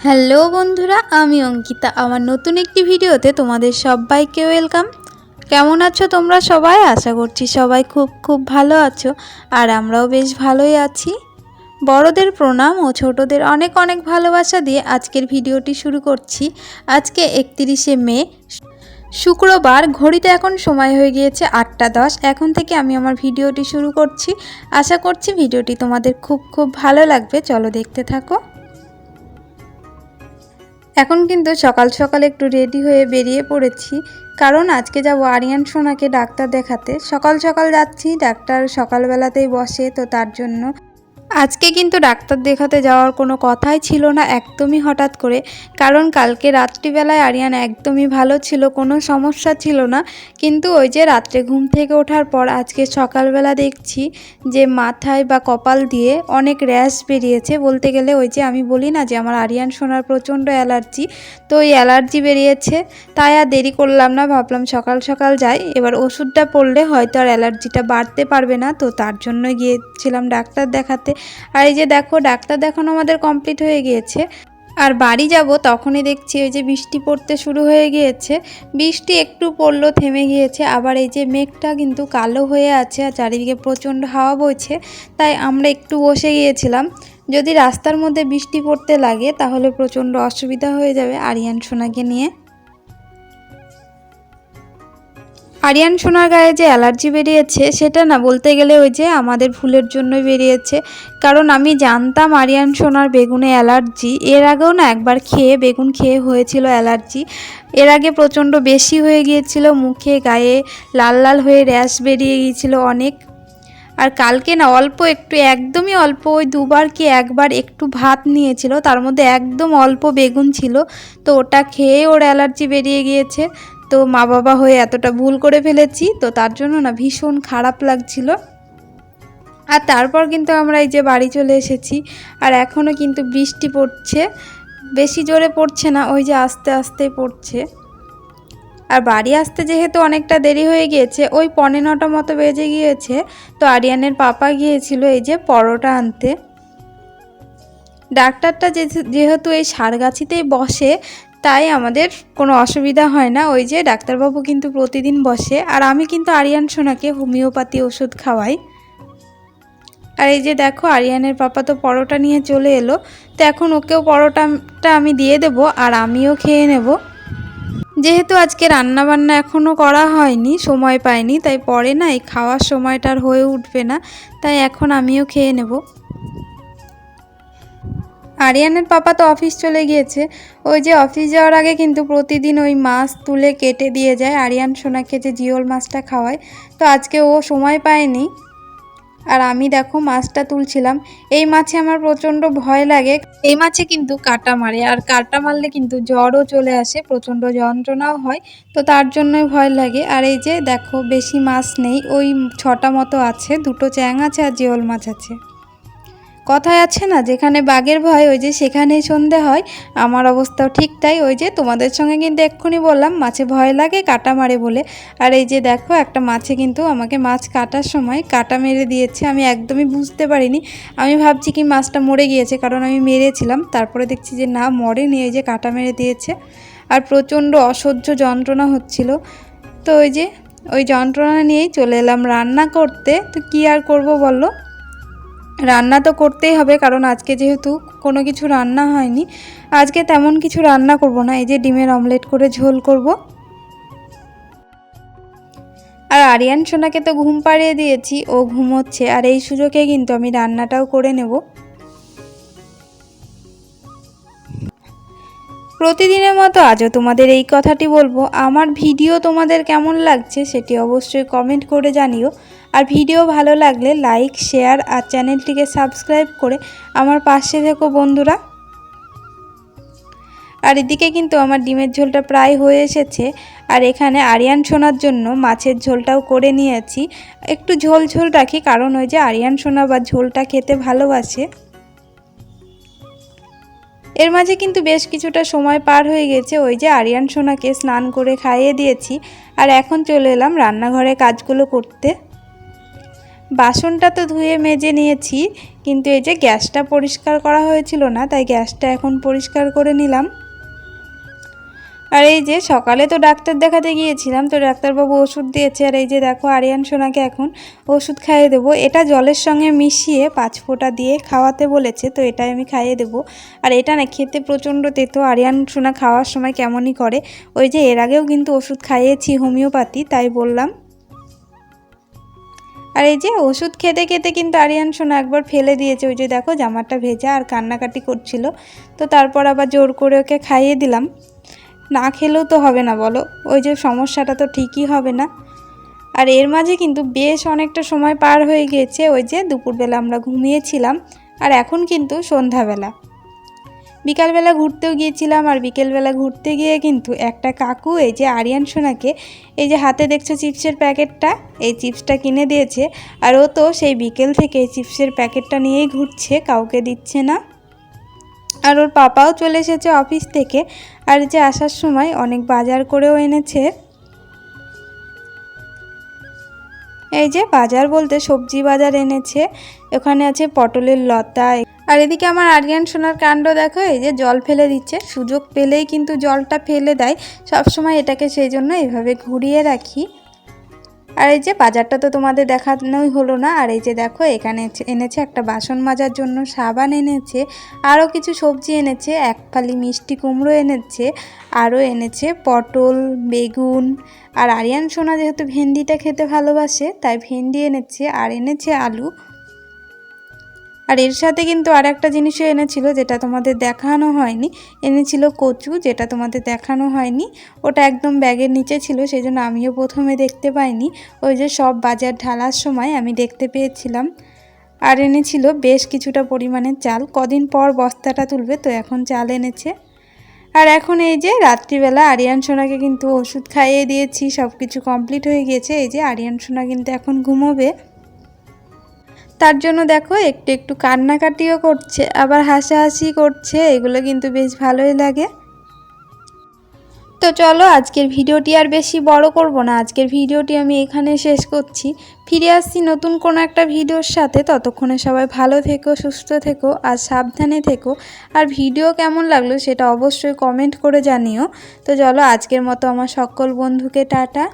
Hello বন্ধুরা, আমি অঙ্কিতা। আমার নতুন একটি ভিডিওতে তোমাদের সবাইকে ওয়েলকাম। কেমন আছো তোমরা সবাই? আশা করছি সবাই খুব খুব ভালো আছো, আর আমরাও বেশ ভালোই আছি। বড়দের প্রণাম ও ছোটদের অনেক অনেক ভালোবাসা দিয়ে আজকের ভিডিওটি শুরু করছি। আজকে একত্রিশে মে, শুক্রবার। ঘড়িতে এখন সময় হয়ে গিয়েছে আটটা দশ। এখন থেকে আমি আমার ভিডিওটি শুরু করছি। আশা করছি ভিডিওটি তোমাদের খুব খুব ভালো লাগবে। চলো দেখতে থাকো। এখন কিন্তু সকাল সকাল একটু রেডি হয়ে বেরিয়ে পড়েছি। কারণ আজকে যাব আরিয়ান সোনাকে ডাক্তার দেখাতে। সকাল সকাল যাচ্ছি, ডাক্তার সকালবেলাতেই বসে, তো তার জন্য আজকে কিন্তু ডাক্তার দেখাতে যাওয়ার কোনো কথাই ছিল না একদমই হঠাৎ করে। কারণ কালকে রাত্রিবেলায় আরিয়ান একদমই ভালো ছিল, কোনো সমস্যা ছিল না। কিন্তু ওই যে রাত্রে ঘুম থেকে ওঠার পর আজকে সকালবেলা দেখছি যে মাথায় বা কপাল দিয়ে অনেক র্যাশ বেরিয়েছে। বলতে গেলে ওই যে আমি বলি না যে আমার আরিয়ান সোনার প্রচণ্ড অ্যালার্জি, তো ওই অ্যালার্জি বেরিয়েছে। তাই আর দেরি করলাম না, ভাবলাম সকাল সকাল যাই। এবার ওষুধটা পড়লে হয়তো আর অ্যালার্জিটা বাড়তে পারবে না, তো তার জন্য গিয়েছিলাম ডাক্তার দেখাতে। আর এই যে দেখো, ডাক্তার দেখানো আমাদের কমপ্লিট হয়ে গিয়েছে। আর বাড়ি যাব তখনই দেখছি ওই যে বৃষ্টি পড়তে শুরু হয়ে গিয়েছে। বৃষ্টি একটু পড়ল, থেমে গিয়েছে। আবার এই যে মেঘটা কিন্তু কালো হয়ে আছে আর চারিদিকে প্রচণ্ড হাওয়া বইছে, তাই আমরা একটু বসে গিয়েছিলাম। যদি রাস্তার মধ্যে বৃষ্টি পড়তে লাগে, তাহলে প্রচণ্ড অসুবিধা হয়ে যাবে আরিয়ান, সোনাকে নিয়ে। আরিয়ান সোনার গায়ে যে অ্যালার্জি বেরিয়েছে, সেটা না বলতে গেলে ওই যে আমাদের ভুলের জন্যই বেরিয়েছে। কারণ আমি জানতাম আরিয়ান সোনার বেগুনে অ্যালার্জি। এর আগেও না একবার খেয়ে, বেগুন খেয়ে হয়েছিল অ্যালার্জি। এর আগে প্রচণ্ড বেশি হয়ে গিয়েছিল, মুখে, গায়ে লাল লাল হয়ে র্যাশ বেরিয়ে গিয়েছিল অনেক। আর কালকে না অল্প একটু, একদমই অল্প, ওই দুবার কি একবার একটু ভাত নিয়েছিল, তার মধ্যে একদম অল্প বেগুন ছিল, তো ওটা খেয়ে ওর অ্যালার্জি বেরিয়ে গিয়েছে। তো মা বাবা হয়ে এতটা ভুল করে ফেলেছি, তো তার জন্য না ভীষণ খারাপ লাগছিল। আর তারপর কিন্তু আমরা এই যে বাড়ি চলে এসেছি, আর এখনও কিন্তু বৃষ্টি পড়ছে। বেশি জোরে পড়ছে না, ওই যে আস্তে আস্তে পড়ছে। আর বাড়ি আসতে যেহেতু অনেকটা দেরি হয়ে গিয়েছে, ওই পনে নটা মতো বেজে গিয়েছে, তো আরিয়ানের পাপা গিয়েছিল এই যে পরোটা আনতে। ডাক্তারটা যেহেতু এই সারগাছিতেই বসে তাই আমাদের কোনো অসুবিধা হয় না। ওই যে ডাক্তারবাবু কিন্তু প্রতিদিন বসে। আর আমি কিন্তু আরিয়ান সোনাকে হোমিওপ্যাথি ওষুধ খাওয়াই। আর এই যে দেখো, আরিয়ানের পাপা তো পরোটা নিয়ে চলে এলো। তো এখন ওকেও পরোটাটা আমি দিয়ে দেব আর আমিও খেয়ে নেব। যেহেতু আজকে রান্না বান্না এখনও করা হয়নি, সময় পাইনি, তাই পরে না এই খাওয়ার সময়টার হয়ে উঠবে না। তাই এখন আমিও খেয়ে নেব। আরিয়ানের পাপা তো অফিস চলে গিয়েছে। ওই যে অফিস যাওয়ার আগে কিন্তু প্রতিদিন ওই মাছ তুলে কেটে দিয়ে যায়। আরিয়ান সোনাকে যে জিওল মাছটা খাওয়ায়, তো আজকে ও সময় পায়নি। আর আমি দেখো মাছটা তুলছিলাম। এই মাছে আমার প্রচণ্ড ভয় লাগে। এই মাছে কিন্তু কাটা মারে, আর কাটা মারলে কিন্তু জ্বরও চলে আসে, প্রচণ্ড যন্ত্রণাও হয়, তো তার জন্যই ভয় লাগে। আর এই যে দেখো, বেশি মাছ নেই, ওই ছটা মতো আছে, দুটো চ্যাং আছে আর জিওল মাছ আছে। কথায় আছে না, যেখানে বাঘের ভয়, ওই যে সেখানেই সন্ধে হয়। আমার অবস্থাও ঠিক তাই, ওই যে তোমাদের সঙ্গে কিন্তু এক্ষুনি বললাম, মাছে ভয় লাগে, কাটা মারে বলে। আর এই যে দেখো, একটা মাছে কিন্তু আমাকে মাছ কাটার সময় কাটা মেরে দিয়েছে, আমি একদমই বুঝতে পারিনি। আমি ভাবছি কি মাছটা মরে গিয়েছে, কারণ আমি মেরেছিলাম। তারপরে দেখছি যে না, মরেনি, এই যে কাটা মেরে দিয়েছে। আর প্রচণ্ড অসহ্য যন্ত্রণা হচ্ছিল। তো ওই যে, ওই যন্ত্রণা নিয়েই চলে এলাম রান্না করতে। তো কী আর করব বলো? রান্না তো করতেই হবে, কারণ আজকে যেহেতু কোনো কিছু রান্না হয়নি, আজকে তেমন কিছু রান্না করব না। এই যে ডিমের অমলেট করে ঝোল করব। আর আরিয়ান সোনাকে তো ঘুম পাড়িয়ে দিয়েছি, ও ঘুমোচ্ছে। আর এই সুযোগে কিন্তু আমি রান্নাটাও করে নেব। প্রতিদিনের মতো আজও তোমাদের এই কথাটি বলব। আমার ভিডিও তোমাদের কেমন লাগছে সেটি অবশ্যই কমেন্ট করে জানিও। আর ভিডিও ভালো লাগলে লাইক, শেয়ার আর চ্যানেলটিকে সাবস্ক্রাইব করে আমার পাশে থেকো বন্ধুরা। আর এদিকে কিন্তু আমার ডিমের ঝোলটা প্রায় হয়ে এসেছে। আর এখানে আরিয়ান সোনার জন্য মাছের ঝোলটাও করে নিয়েছি। একটু ঝোল ঝোল রাখি, কারণ ওই যে আরিয়ান সোনা বা ঝোলটা খেতে ভালোবাসে। এর মাঝে কিন্তু বেশ কিছুটা সময় পার হয়ে গেছে, ওই যে আরিয়ান সোনাকে স্নান করে খাইয়ে দিয়েছি। আর এখন চলে এলাম রান্নাঘরে কাজগুলো করতে। বাসনটা তো ধুয়ে মেজে নিয়েছি, কিন্তু এই যে গ্যাসটা পরিষ্কার করা হয়েছিল না, তাই গ্যাসটা এখন পরিষ্কার করে নিলাম। আর এই যে সকালে তো ডাক্তার দেখাতে গিয়েছিলাম, তো ডাক্তারবাবু ওষুধ দিয়েছে, আর এই যে দেখো আরিয়ান সোনাকে এখন ওষুধ খাইয়ে দেবো। এটা জলের সঙ্গে মিশিয়ে পাঁচ ফোঁটা দিয়ে খাওয়াতে বলেছে, তো এটাই আমি খাইয়ে দেবো। আর এটা না খেতে প্রচণ্ড তেতো, আরিয়ান সোনা খাওয়ার সময় কেমনই করে। ওই যে এর আগেও কিন্তু ওষুধ খাইয়েছি হোমিওপ্যাথি, তাই বললাম। আর এই যে ওষুধ খেতে খেতে কিন্তু আরিয়ান সোনা একবার ফেলে দিয়েছে, ওই যে দেখো জামাটা ভেজা আর কান্নাকাটি করছিল। তো তারপর আবার জোর করে ওকে খাইয়ে দিলাম। না খেলেও তো হবে না বলো, ওই যে সমস্যাটা তো ঠিকই হবে না। আর এর মাঝে কিন্তু বেশ অনেকটা সময় পার হয়ে গিয়েছে, ওই যে দুপুরবেলা আমরা ঘুমিয়েছিলাম, আর এখন কিন্তু সন্ধ্যাবেলা। বিকালবেলা ঘুরতেও গিয়েছিলাম আর বিকেলবেলা ঘুরতে গিয়ে কিন্তু একটা কাকু, এই যে আরিয়ান সোনাকে, এই যে হাতে দেখছ চিপসের প্যাকেটটা, এই চিপসটা কিনে দিয়েছে। আর ও তো সেই বিকেল থেকে এই চিপসের প্যাকেটটা নিয়েই ঘুরছে, কাউকে দিচ্ছে না। আর ওর পাপাও চলে এসেছে অফিস থেকে, আর যে আসার সময় অনেক বাজার করেও এনেছে। এই যে বাজার বলতে সবজি বাজার এনেছে, ওখানে আছে পটলের লতা আর এদিকে আমার আরিয়ান সোনার কাণ্ড দেখো, এই যে জল ফেলে দিচ্ছে। সুযোগ পেলেই কিন্তু জলটা ফেলে দেয়। সবসময় এটাকে সেই জন্য এভাবে ঘুরিয়ে রাখি। আর এই যে বাজারটা তো তোমাদের দেখানোই হলো না। আর এই যে দেখো, এখানে এনেছে একটা বাসন মাজার জন্য সাবান এনেছে, আরও কিছু সবজি এনেছে, এক ফালি মিষ্টি কুমড়ো এনেছে, আরও এনেছে পটল, বেগুন। আর আরিয়ান সোনা যেহেতু ভেন্ডিটা খেতে ভালোবাসে, তাই ভেন্ডি এনেছে আর এনেছে আলু। আর এর সাথে কিন্তু আর একটা জিনিসও এনেছিল যেটা তোমাদের দেখানো হয়নি। এনেছিল কচু যেটা তোমাদের দেখানো হয়নি। ওটা একদম ব্যাগের নিচে ছিল সেই জন্য আমিও প্রথমে দেখতে পাইনি। ওই যে সব বাজার ঢালার সময় আমি দেখতে পেয়েছিলাম। আর এনেছিল বেশ কিছুটা পরিমাণের চাল। কদিন পর বস্তাটা তুলবে, তো এখন চাল এনেছে। আর এখন এই যে রাত্রিবেলা আরিয়ান সোনাকে কিন্তু ওষুধ খাইয়ে দিয়েছি সব কিছু কমপ্লিট হয়ে গিয়েছে এই যে আরিয়ান সোনা কিন্তু এখন ঘুমোবে। তার জন্য দেখো একটু একটু কান্নাকাটিও করছে, আবার হাসাহাসি করছে, এগুলো কিন্তু বেশ ভালোই লাগে। তো চলো আজকের ভিডিওটি আর বেশি বড় করব না, আজকের ভিডিওটি আমি এখানে শেষ করছি। ফিরে আসছি নতুন কোনো একটা ভিডিওর সাথে, ততক্ষণে সবাই ভালো থেকো, সুস্থ থেকো আর সাবধানে থেকো। আর ভিডিও কেমন লাগল সেটা অবশ্যই কমেন্ট করে জানিও। তো চলো আজকের মতো আমার সকল বন্ধুকে টাটা।